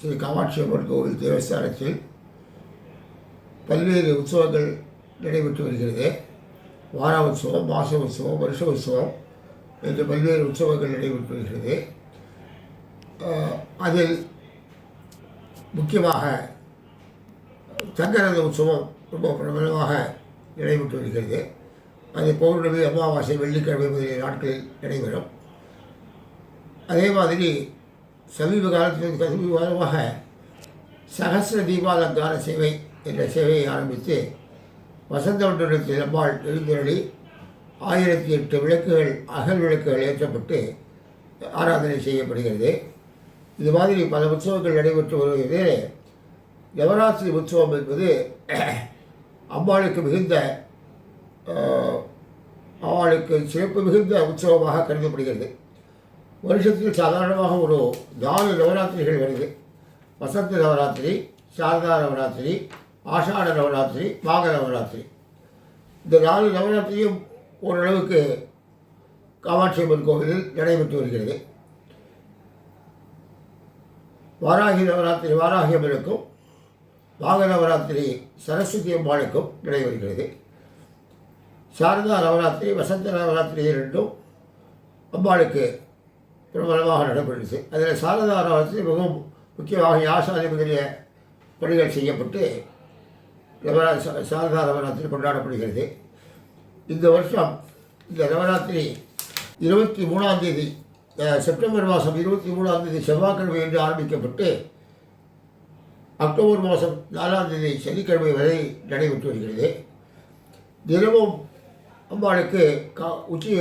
ஸ்ரீ காமாட்சி அம்மன் கோவில் தேவஸ்தானத்தில் பல்வேறு உற்சவங்கள் நடைபெற்று வருகிறது. வார உற்சவம் மாச உற்சவம் வருஷ உற்சவம் என்று பல்வேறு உற்சவங்கள் நடைபெற்று வருகிறது. அதில் முக்கியமாக சங்கரத உற்சவம் ரொம்ப பிரபலமாக நடைபெற்று வருகிறது. அது பௌர்ணமி அமாவாசை வெள்ளிக்கிழமை முதலிய நாட்களில் நடைபெறும். அதே மாதிரி சமீப காலத்தில் சமீப சகசிர தீபாலங்கார சேவை என்ற சேவையை ஆரம்பித்து வசந்த மண்டலத்தில் அம்பாள் எழுந்தருளி ஆயிரத்தி எட்டு விளக்குகள் அகல் விளக்குகள் ஏற்றப்பட்டு ஆராதனை செய்யப்படுகிறது. இது மாதிரி பல உற்சவங்கள் நடைபெற்று வருகிறது. நவராத்திரி உற்சவம் என்பது அம்பாளுக்கு மிகுந்த அவளுக்கு சிறப்பு மிகுந்த உற்சவமாக கருதப்படுகிறது. வருஷத்தில் சாதாரணமாக ஒரு நாலு நவராத்திரிகள் வருது. வசந்த நவராத்திரி சாரதா நவராத்திரி ஆஷாட நவராத்திரி மாக நவராத்திரி. இந்த நாலு நவராத்திரியும் ஓரளவுக்கு காமாட்சி அம்மன் கோவிலில் நடைபெற்று வருகிறது. வாராகி நவராத்திரி வாராகி அம்மனுக்கும் மாக நவராத்திரி சரஸ்வதி அம்மாளுக்கும் நடைபெறுகிறது. சாரதா நவராத்திரி வசந்த நவராத்திரி இரண்டும் அம்பாளுக்கு பிரபலமாக நடைபெறுகிறது அதில் சாரதா மிகவும் முக்கியமாக யாசாதி முதலிய பணிகள் செய்யப்பட்டு நவரா சாரதா நவராத்திரி கொண்டாடப்படுகிறது. இந்த வருஷம் இந்த நவராத்திரி இருபத்தி மூணாம் தேதி செப்டம்பர் மாதம் இருபத்தி மூணாம் தேதி செவ்வாய்க்கிழமை என்று ஆரம்பிக்கப்பட்டு அக்டோபர் மாதம் நாலாம் தேதி சனிக்கிழமை வரை நடைபெற்று வருகிறது. தினமும் அம்பாளுக்கு கா உச்சி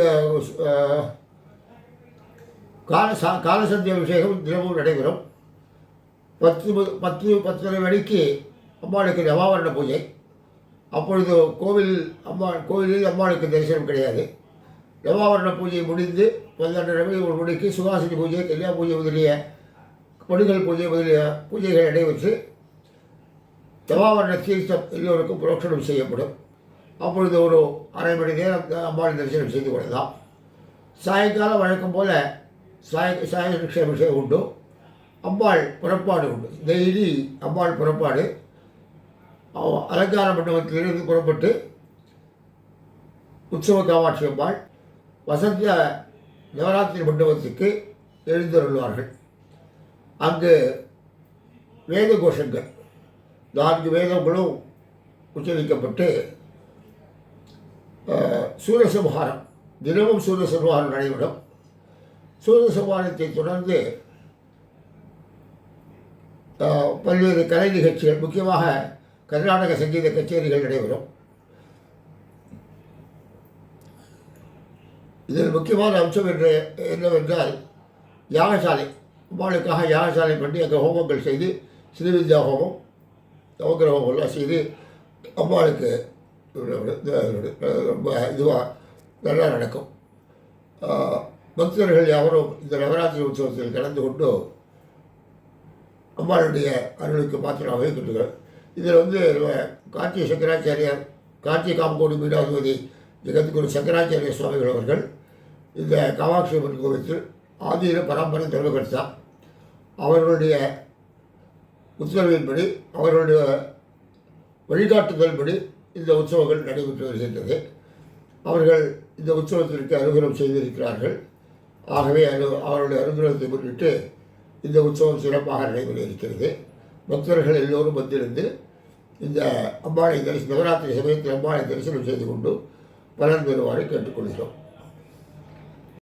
கால சா காலசந்திய அபிஷேகம் தினமும் நடைபெறும். பத்து பத்து பத்தரை மணிக்கு அம்பாளுக்கு நவாவரண பூஜை. அப்பொழுது கோவில் அம்மா கோவிலில் அம்பாளுக்கு தரிசனம் கிடையாது. நவாவரண பூஜை முடிந்து பன்னெண்டரை மணி ஒரு மணிக்கு சுகாசினி பூஜை கல்யா பூஜை முதலிய கொடிகள் பூஜை முதலிய பூஜைகள் நடைபெற்று நவாவரண தீர்த்தம் எல்லோருக்கும் புரோஷனம் செய்யப்படும். அப்பொழுது ஒரு அரை மணி நேரம் அம்பாள் தரிசனம் செய்து கொள்ளலாம். சாயங்காலம் வழக்கம் போல சாய சாய அபிஷேகம் உண்டு. அம்பாள் புறப்பாடு உண்டு. டெய்லி அம்பாள் புறப்பாடு. அலங்கார மண்டபத்திலிருந்து புறப்பட்டு உற்சவ காமாட்சி அம்பாள் வசந்த நவராத்திரி மண்டபத்துக்கு எழுந்தருள்வார்கள். அங்கு வேத கோஷங்கள். நான்கு வேதங்களும் உச்சரிக்கப்பட்டு சூரசம்ஹாரம். தினமும் சூரசம்ஹாரம் நடைபெறும். சூரசம்ஹாரத்தை தொடர்ந்து பல்வேறு கலை நிகழ்ச்சிகள் முக்கியமாக கர்நாடக சங்கீத கச்சேரிகள் நடைபெறும். இதில் முக்கியமான அம்சம் என்று என்னவென்றால் யாகசாலை அம்பாளுக்காக யாகசாலை பண்ணி அங்கே ஹோமங்கள் செய்து ஸ்ரீவித்யா ஹோமம் நவகிரக ஹோமம்லாம் செய்து அம்பாளுக்கு ரொம்ப இதுவாக நல்லா நடக்கும். பக்தர்கள் யாவரும் இந்த நவராத்திரி உற்சவத்தில் கலந்து கொண்டு அம்பாளுடைய அருளுக்கு பாத்திரமாக இருக்கின்றனர் இதில் வந்து கார்த்திக சங்கராச்சாரியார் கார்த்திக காமகோடி மீனாதிபதி ஜெகத்குரு சங்கராச்சாரிய சுவாமிகள் அவர்கள் இந்த காமாட்சி அம்மன் கோவிலத்தில் ஆதீன பரம்பரை தர்மகர்த்தா அவர்களுடைய உத்தரவின்படி அவர்களுடைய வழிகாட்டுதல்படி இந்த உற்சவங்கள் நடைபெற்று வருகின்றது. அவர்கள் இந்த உற்சவத்திற்கு அனுகிரகம் செய்திருக்கிறார்கள். ஆகவே அனு அவருடைய அனுகிரகத்தை முன்னிட்டு இந்த உற்சவம் சிறப்பாக நடைபெற இருக்கிறது. பக்தர்கள் எல்லோரும் வந்திருந்து இந்த அம்பாளை தரிசனம் நவராத்திரி சமயத்தில் அம்பாளை தரிசனம் செய்து கொண்டு பலன் பெறுமாறு கேட்டுக்கொள்கிறோம்.